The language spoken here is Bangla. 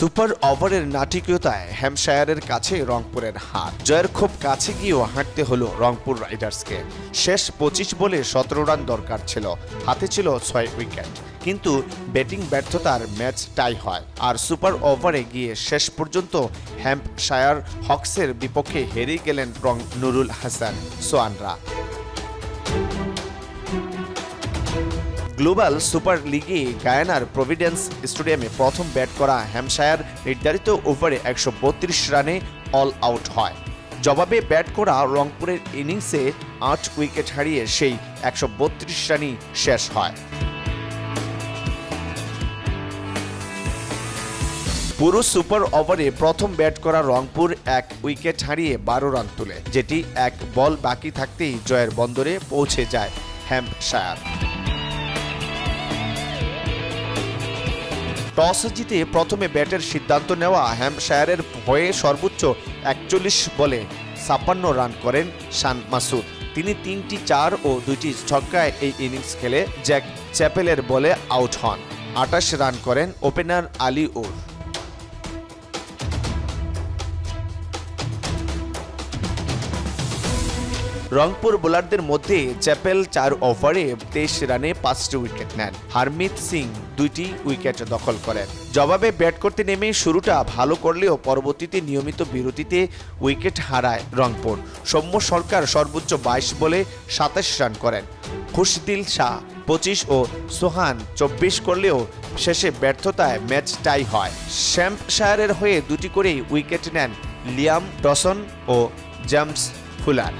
সুপার ওভারের নাটকীয়তায় হ্যামশায়ারের কাছে রংপুরের হার। জয়ের খুব কাছে গিয়েও হাঁটতে হলো রংপুর রাইডার্সকে। শেষ পঁচিশ বলে সতেরো রান দরকার ছিল। হাতে ছিল ছয় উইকেট। কিন্তু ব্যাটিং ব্যর্থতার ম্যাচ টাই হয়। আর সুপার ওভারে গিয়ে শেষ পর্যন্ত হ্যাম্পশায়ার হক্সের বিপক্ষে হেরে গেলেন রং নুরুল হাসান, সোয়ানরা। গ্লোবাল সুপার লিগে গায়ানার প্রভিডেন্স স্টেডিয়ামে প্রথম ব্যাট করা হ্যামশায়ার নির্ধারিত ওভারে একশো বত্রিশ রানে অল আউট হয়। জবাবে ব্যাট করা রংপুরের ইনিংসে আট উইকেট হারিয়ে সেই একশো রানই শেষ হয়। পুরো সুপার ওভারে প্রথম ব্যাট করা রংপুর এক উইকেট হারিয়ে বারো রান তুলে, যেটি এক বল বাকি থাকতেই জয়ের বন্দরে পৌঁছে যায় হ্যাম্পশায়ার। টস জিতে প্রথমে ব্যাটের সিদ্ধান্ত নেওয়া হ্যাম্পশায়ারের হয়ে সর্বোচ্চ একচল্লিশ বলে ছাপ্পান্ন রান করেন শান মাসুদ। তিনি তিনটি চার ও দুইটি ছক্কায় এই ইনিংস খেলে জ্যাক চ্যাপেলের বলে আউট হন। আটাশ রান করেন ওপেনার আলী উর রংপুর বোলারদের মধ্যে চ্যাপেল চার ওভারে তেইশ রানে পাঁচটি উইকেট নেন। হারমিত সিং দুইটি উইকেট দখল করেন। জবাবে ব্যাট করতে নেমে শুরুটা ভালো করলেও পরবর্তীতে নিয়মিত বিরতিতে উইকেট হারায় রংপুর। সৌম্য সরকার সর্বোচ্চ বাইশ বলে সাতাশ রান করেন। খুশদিল শাহ পঁচিশ ও সোহান চব্বিশ করলেও শেষে ব্যর্থতায় ম্যাচ টাই হয়। শ্যাম্পশায়ারের হয়ে দুটি করেই উইকেট নেন লিয়াম ডসন ও জেমস ফুলার।